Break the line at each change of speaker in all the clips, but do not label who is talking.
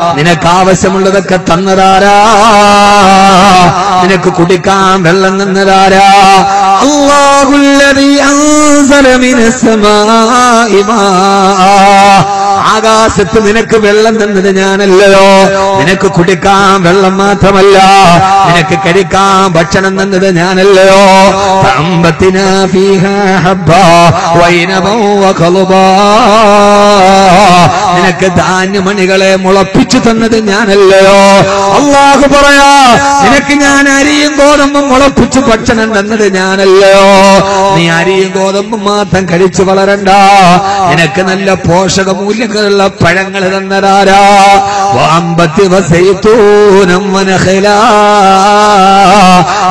നിനക്ക് ആവശ്യമുള്ളതൊക്കെ തന്നതാരാ? നിനക്ക് കുടിക്കാൻ വെള്ളം തന്നതാരാ? അള്ളാഹുല്ലതി ആകാശത്ത് നിനക്ക് വെള്ളം തന്നത് ഞാനല്ലയോ നിനക്ക് കുടിക്കാൻ വെള്ളം മാത്രമല്ല. നിനക്ക് കഴിക്കാൻ ഭക്ഷണം തന്നത് ഞാനല്ലയോ സമ്പത്തിന് നിനക്ക് ധാന്യമണികളെ മുളപ്പിച്ചു തന്നത് ഞാനല്ലയോ? അള്ളാഹു പറയാ നിനക്ക് ഞാൻ അരിയും ഗോതമ്പും മുളപ്പിച്ചു ഭക്ഷണം തന്നത് ഞാനല്ലയോ? നീ അരിയും ഗോതമ്പും മാത്രം കഴിച്ചു വളരണ്ട. നിനക്ക് നല്ല പോഷക മൂല്യങ്ങളുള്ള പഴങ്ങൾ തന്നതാരാ? വാമ്പത്തി വസൈത്തൂനം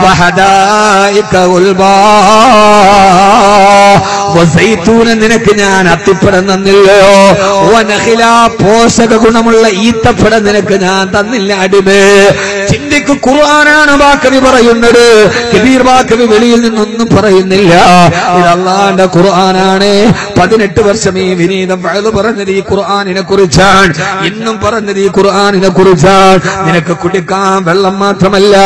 വഹദായിക്ക ഉൽബാ നിനക്ക് ഞാൻ അത്തിപ്പഴം തന്നില്ലയോ? പോഷക ഗുണമുള്ള ഈത്തപ്പഴം നിനക്ക് ഞാൻ തന്നില്ല അടിമേ. ചിന്തിക്ക് ഖുർആനാണ് വാക്കവി പറയുന്നത്. കബീർ വാക്കവി വെളിയിൽ നിന്നൊന്നും പറയുന്നില്ല. ഇത് അള്ളാന്റെ ഖുർആനാണ്. പതിനെട്ട് വർഷം ഈ വിനീതം വയത് പറഞ്ഞത് ഈ ഖുർആാനിനെ കുറിച്ചാണ്. ഇന്നും പറഞ്ഞത് ഈ ഖുർആാനിനെ കുറിച്ചാണ്. നിനക്ക് കുടിക്കാൻ വെള്ളം മാത്രമല്ല.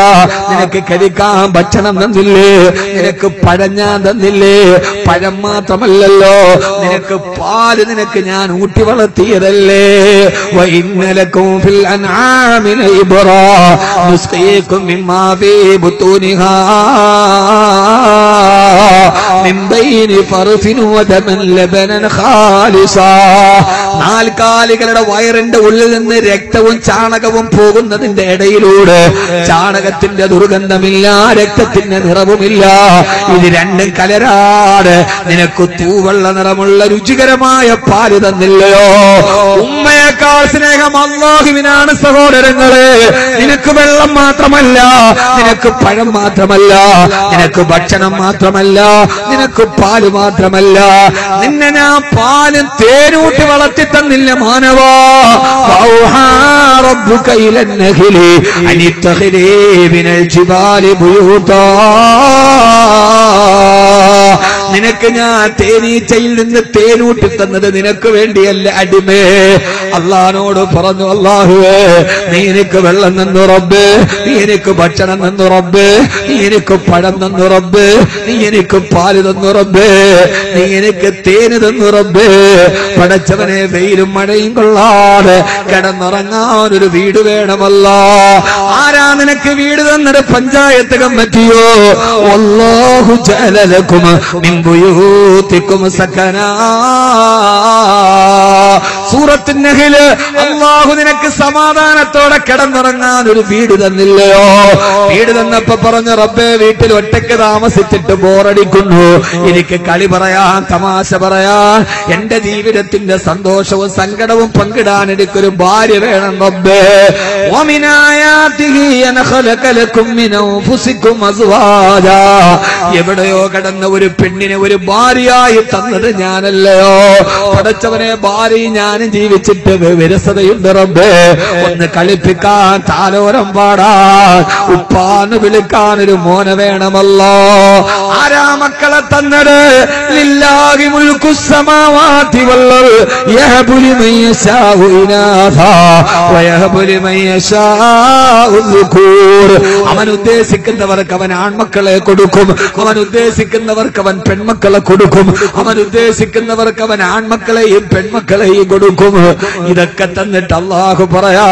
നിനക്ക് കഴിക്കാൻ ഭക്ഷണം തന്നില്ലേ? നിനക്ക് പഴഞ്ഞാൻ ഞാൻ തന്നില്ലേ? പഴം മാത്രമല്ലല്ലോ. നിനക്ക് പാൽ നിനക്ക് ഞാൻ ഊട്ടി വളർത്തിയതല്ലേ? വൈന്നലക്കും नुस्खे मिम्मा बे निहा من بين فرث ودم لبنا خالصا നാൽക്കാലികളുടെ വയറിന്റെ ഉള്ളിൽ നിന്ന് രക്തവും ചാണകവും പോകുന്നതിന്റെ ഇടയിലൂടെ ചാണകത്തിന്റെ ദുർഗന്ധമില്ല രക്തത്തിന്റെ നിറവുമില്ല ഇത് രണ്ടും കലരാട് നിനക്ക് തൂവെള്ള നിറമുള്ള രുചികരമായ പാല് തന്നില്ലയോ ഉമ്മയേക്കാൾ സ്നേഹം അള്ളാഹുവിനാണ് സഹോദരങ്ങളെ നിനക്ക് വെള്ളം മാത്രമല്ല നിനക്ക് പഴം മാത്രമല്ല നിനക്ക് ഭക്ഷണം മാത്രമല്ല നിനക്ക് പാൽ മാത്രമല്ല. നിന്നെ ഞാൻ പാലും തേനൂട്ടി വളർത്തി തന്നില്ല മാനവാ. ഇത്തഖിലി മിനൽ ജിബാലി ബുയൂതാ. നിനക്ക് ഞാൻ തേനീച്ചയിൽ നിന്ന് തേനൂട്ടി തന്നത് നിനക്ക് വേണ്ടിയല്ല അടിമേ. അള്ളഹാനോട് പറഞ്ഞു അള്ളാഹുവേ നീ എനിക്ക് വെള്ളം നിന്നുറബ് റബ്ബ്. നീ എനിക്ക് ഭക്ഷണം നിന്നുറബ് റബ്ബ്. നീ എനിക്ക് പഴം നിന്നുറബ് റബ്ബ്. നീ എനിക്ക് പാൽ തന്നു റബ്ബ്. നീ എനിക്ക് തേന് തന്നു റബ്ബ്. പടച്ചവനെ വെയിലും മഴയും കൊള്ളാതെ കിടന്നുറങ്ങാൻ ഒരു വീട് വേണമല്ല. ആരാ നിനക്ക് വീട് തന്നത്? പഞ്ചായത്ത് കമ്മിറ്റിയോ? അല്ലാഹു ജലലക്കും മിൻ بيوتكم സകനാ സൂറത്തിനഹിൽ അള്ളാഹു നിനക്ക് സമാധാനത്തോടെ കിടന്നിറങ്ങാൻ ഒരു വീട് തന്നില്ലയോ? വീട് തന്നപ്പോ പറഞ്ഞു റബ്ബേ വീട്ടിൽ ഒറ്റയ്ക്ക് താമസിച്ചിട്ട് ബോറടിക്കുന്നു. എനിക്ക് കളി പറയാ തമാശ പറയാ. എന്റെ ജീവിതത്തിന്റെ സന്തോഷവും സങ്കടവും പങ്കിടാൻ എനിക്കൊരു ഭാര്യ വേണം റബ്ബേ. എവിടെയോ കിടന്ന ഒരു പെണ്ണിനെ ഒരു ഭാര്യയായി തന്നത് ഞാനല്ലയോ? പഠിച്ചവനെ ഭാര്യ ഞാൻ ഞാനും ജീവിച്ചിട്ട് വിരസതയുണ്ട് റബ്ബേ. ഒന്ന് കളിപ്പിക്കാൻ താലോരം പാടാ. ഉപ്പാന്ന് വിളിക്കാൻ ഒരു മോനെ വേണമല്ലോ. ആരാ മക്കളെ തന്നത്? ലില്ലാഹി അവൻ ഉദ്ദേശിക്കുന്നവർക്ക് അവൻ ആൺമക്കളെ കൊടുക്കും. അവൻ ഉദ്ദേശിക്കുന്നവർക്ക് അവൻ പെൺമക്കളെ കൊടുക്കും. അവൻ ഉദ്ദേശിക്കുന്നവർക്ക് അവൻ ആൺമക്കളെയും പെൺമക്കളെയും കൊടുക്കും. ഇതൊക്കെ തന്നിട്ട് അള്ളാഹു പറയാ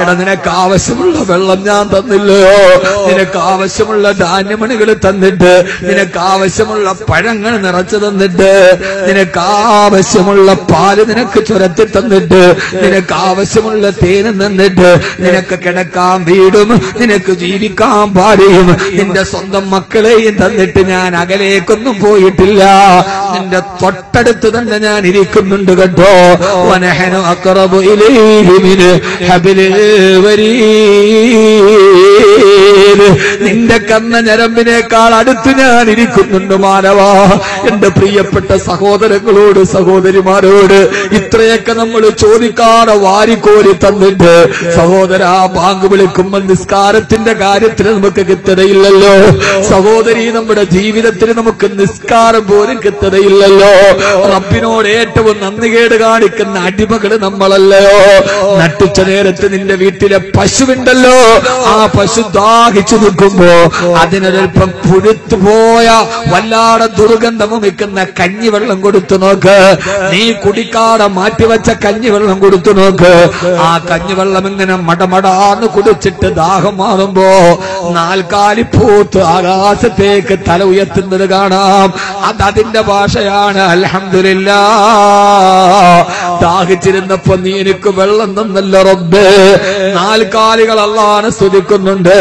എടാ നിനക്ക് ആവശ്യമുള്ള വെള്ളം ഞാൻ തന്നില്ലയോ? നിനക്ക് ആവശ്യമുള്ള ധാന്യമണികൾ തന്നിട്ട് നിനക്ക് ആവശ്യമുള്ള പഴങ്ങൾ നിറച്ചു തന്നിട്ട് നിനക്ക് ആവശ്യമുള്ള പാൽ നിനക്ക് ചുരത്തി തന്നിട്ട് നിനക്ക് ആവശ്യമുള്ള തേന് തന്നിട്ട് നിനക്ക് കിടക്കാൻ വീടും നിനക്ക് ജീവിക്കാൻ പാടിയും നിന്റെ സ്വന്തം മക്കളെയും തന്നിട്ട് ഞാൻ അകലേക്കൊന്നും പോയിട്ടില്ല. നിന്റെ തൊട്ടടുത്ത് തന്നെ ഞാൻ ഇരിക്കുന്നുണ്ട് കേട്ടോ. ونحن أقرب إليه من حبل الوريد. നിന്റെ കന്ന ഞരമ്പിനേക്കാൾ അടുത്ത് ഞാൻ ഇരിക്കുന്നുണ്ട് മാനവ. എന്റെ പ്രിയപ്പെട്ട സഹോദരങ്ങളോട് സഹോദരിമാരോട് ഇത്രയൊക്കെ നമ്മൾ ചോദിക്കാതെ വാരിക്കോരി തന്നിട്ട് സഹോദര ബാങ്ക് വിളിക്കുമ്പോൾ നിസ്കാരത്തിന്റെ കാര്യത്തിൽ നമുക്ക് കിട്ടതയില്ലല്ലോ. സഹോദരി നമ്മുടെ ജീവിതത്തിൽ നമുക്ക് നിസ്കാരം പോലും കിട്ടതയില്ലല്ലോ. റബ്ബിനോട് ഏറ്റവും നന്ദി കേട് കാണിക്കുന്ന അടിമകൾ നമ്മളല്ലയോ. നട്ടുച്ച നേരത്ത് നിന്റെ വീട്ടിലെ പശുവുണ്ടല്ലോ. ആ പശു ദാഹിച്ചു നിൽക്കുമ്പോ അതിനൊരൽപ്പം പുഴുത്തു പോയ വല്ലാതെ ദുർഗന്ധം വയ്ക്കുന്ന കഞ്ഞിവെള്ളം കൊടുത്തു നോക്ക്. നീ കുടിക്കാതെ മാറ്റിവെച്ച കഞ്ഞിവെള്ളം കൊടുത്തു നോക്ക്. ആ കഞ്ഞിവെള്ളം ഇങ്ങനെ മടമടാന്ന് കുടിച്ചിട്ട് ദാഹം മാറുമ്പോ നാൽക്കാലി പൂത്ത് ആകാശത്തേക്ക് തല ഉയർത്തുന്നത് കാണാം. അത് അതിന്റെ ഭാഷയാണ്. അലഹമില്ല ദാഹിച്ചിരുന്നപ്പോ നീ എനിക്ക് വെള്ളം തന്നല്ലോ റബ്ബ്. നാൽക്കാലികൾ അള്ളാണ് സ്തുതിക്കുന്നുണ്ട്.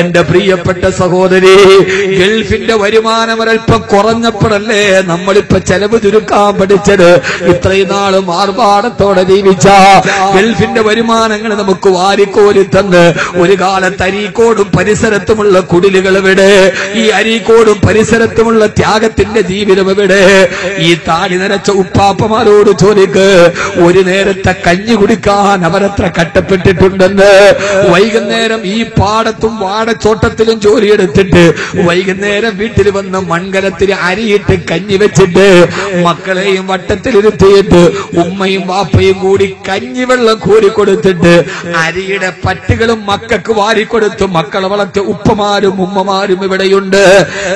എന്റെ പ്രിയപ്പെട്ട സഹോദരി ഗൾഫിന്റെ വരുമാനം ഒരൽപ്പം കുറഞ്ഞപ്പോഴല്ലേ നമ്മളിപ്പോ ചെലവ് ചുരുക്കാൻ പഠിച്ചത്? ഇത്രയും നാൾ മാർഭാടത്തോടെ ജീവിച്ച ഗൾഫിന്റെ വരുമാനങ്ങൾ നമുക്ക് വാരിക്കോരി തന്ന് ഒരു കാലത്ത് അരീക്കോടും പരിസരത്തുമുള്ള കുടിലുകൾ ഇവിടെ ഈ അരീക്കോടും പരിസരത്തുമുള്ള ത്യാഗത്തിന്റെ ജീവിതം ഇവിടെ ഈ താടി നിരച്ച ഉപ്പാപ്പമാരോട് ചോദിക്ക് ഒരു നേരത്തെ കഞ്ഞി കുടിക്കാൻ അവരത്ര കട്ടപ്പെട്ടിട്ടുണ്ടെന്ന് വൈകുന്നേരം ഈ പാടത്തും വാടച്ചോട്ടത്തിലും ജോലിയെടുത്തിട്ട് വൈകുന്നേരം വീട്ടിൽ വന്ന് മൺകലത്തിൽ അരിയിട്ട് കഞ്ഞി വെച്ചിട്ട് മക്കളെയും വട്ടത്തിലിരുത്തിയിട്ട് ഉമ്മയും വാപ്പയും കൂടി കഞ്ഞിവെള്ളം കോരി കൊടുത്തിട്ട് അരിയുടെ പറ്റുകളും മക്കൾക്ക് വാരിക്കൊടുത്തു മക്കളെ വളർത്തിയ ഉപ്പമാരും ഉമ്മമാരും ഇവിടെയുണ്ട്.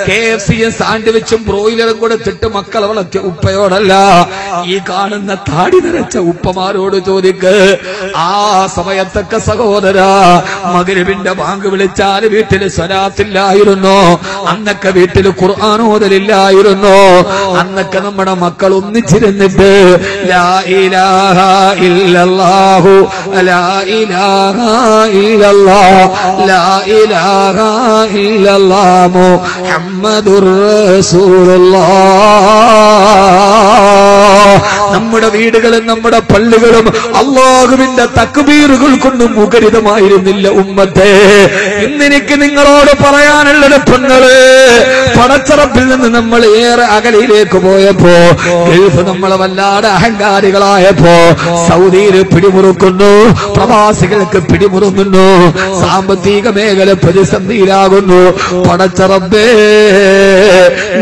കെ എഫ് സിയും സാൻഡ്വിച്ചും ബ്രോയിലറും കൊടുത്തിട്ട് മക്കളെ വളർത്തിയ ഉപ്പയോടല്ല ഈ കാണുന്ന താടി നിറച്ച ഉപ്പമാരോട് ചോദിക്ക് ആ സമയത്തൊക്കെ സഹോദര മകരുവിന്റെ ബാങ്ക് വിളിച്ചാൽ വീട്ടിൽ സ്വരാത്തില്ലായിരുന്നു അന്നൊക്കെ വീട്ടിൽ ഖുർആാനോദലില്ലായിരുന്നു അന്നൊക്കെ നമ്മുടെ മക്കൾ ഒന്നിച്ചിരുന്നിട്ട് ലാ ഇലാഹ ഇല്ലല്ലാഹു ഇലാഹ ഇല്ലല്ലാഹ് ലാ ഇലാഹ ഇല്ലല്ലാഹ് നമ്മുടെ വീടുകളും നമ്മുടെ പള്ളികളും അള്ളാഹുവിന്റെ തക്ബീറുകൾ കൊണ്ട് മുഖരിതമായിരുന്നില്ല ഉമ്മത്തെ. ഇന്നെനിക്ക് നിങ്ങളോട് പറയാനുള്ളത് പെങ്ങൾ പടച്ചറപ്പിൽ നിന്ന് നമ്മൾ ഏറെ അകലയിലേക്ക് പോയപ്പോ ഗൾഫ് നമ്മളെ വല്ലാതെ അഹങ്കാരികളായപ്പോ സൗദിയിൽ പിടിമുറുക്കുന്നു പ്രവാസികൾക്ക് പിടിമുറുക്കുന്നു സാമ്പത്തിക മേഖല പ്രതിസന്ധിയിലാകുന്നു. പടച്ചറബേ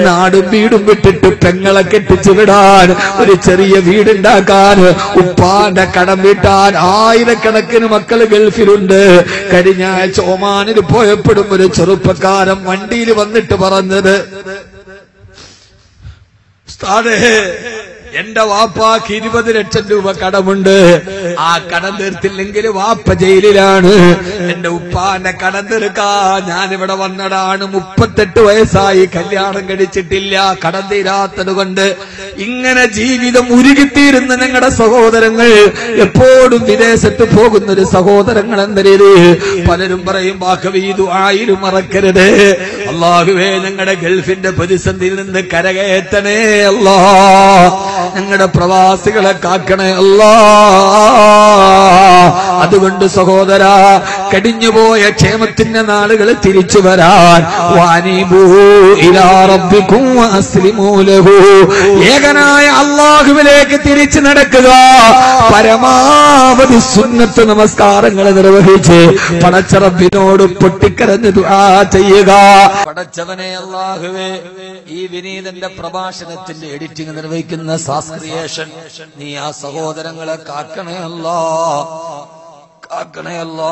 നാടും വീടും വിട്ടിട്ട് പെങ്ങളെ കെട്ടിച്ചു വിടാൻ ഒരു ചെറിയ വീടുണ്ടാക്കാൻ ഉപ്പാന്റെ കടം വീട്ടാൻ ആയിരക്കണക്കിന് മക്കൾ ഗൾഫിലുണ്ട്. കഴിഞ്ഞ ആഴ്ച ഒമാനിൽ പോയപ്പോഴും ഒരു ചെറുപ്പക്കാരൻ വണ്ടിയിൽ വന്നിട്ട് പറഞ്ഞത് ഉസ്താദേ എന്റെ വാപ്പാക്ക് ഇരുപത് ലക്ഷം രൂപ കടമുണ്ട്. ആ കടം തീർത്തില്ലെങ്കിൽ വാപ്പ ജയിലിലാണ്. എന്റെ ഉപ്പാന്റെ കടം തീർക്കാ. ഞാനിവിടെ വന്നതാണ്. മുപ്പത്തെട്ട് വയസ്സായി കല്യാണം കഴിച്ചിട്ടില്ല. കടം തീരാത്തത് കൊണ്ട് ഇങ്ങനെ ജീവിതം ഉരുകിത്തീരുന്ന ഞങ്ങളുടെ സഹോദരങ്ങൾ എപ്പോഴും വിദേശത്ത് പോകുന്ന ഒരു സഹോദരങ്ങൾ എന്ന രീതിയിൽ പലരും പറയും വാക്കവീതു ആയിരം മറക്കരുത് അള്ളാഹുവേ ഞങ്ങളുടെ ഗൾഫിന്റെ പ്രതിസന്ധിയിൽ നിന്ന് കരകയറ്റണേ അല്ലാ ഞങ്ങളുടെ പ്രവാസികളെ കാക്കണേ അല്ലാ അതുകൊണ്ട് സഹോദര കടിഞ്ഞുപോയ ക്ഷേമത്തിന്റെ നാളുകൾ തിരിച്ചു വരാൻ. ഏകനായ അള്ളാഹുവിലേക്ക് തിരിച്ചു നടക്കുക. പരമാവധി സുന്നത്ത് നമസ്കാരങ്ങൾ നിർവഹിച്ച് പടച്ചറബിനോട് പൊട്ടിക്കരഞ്ഞ് ചെയ്യുക. പടച്ചവനെ അള്ളാഹുവേ ഈ വിനീതന്റെ പ്രഭാഷണത്തിന്റെ എഡിറ്റിംഗ് നിർവഹിക്കുന്ന സാസ്ക്രിയേഷൻ നീ ആ സഹോദരങ്ങളെ കാക്കണേ അല്ലാ. കാക്കണേ അല്ലാ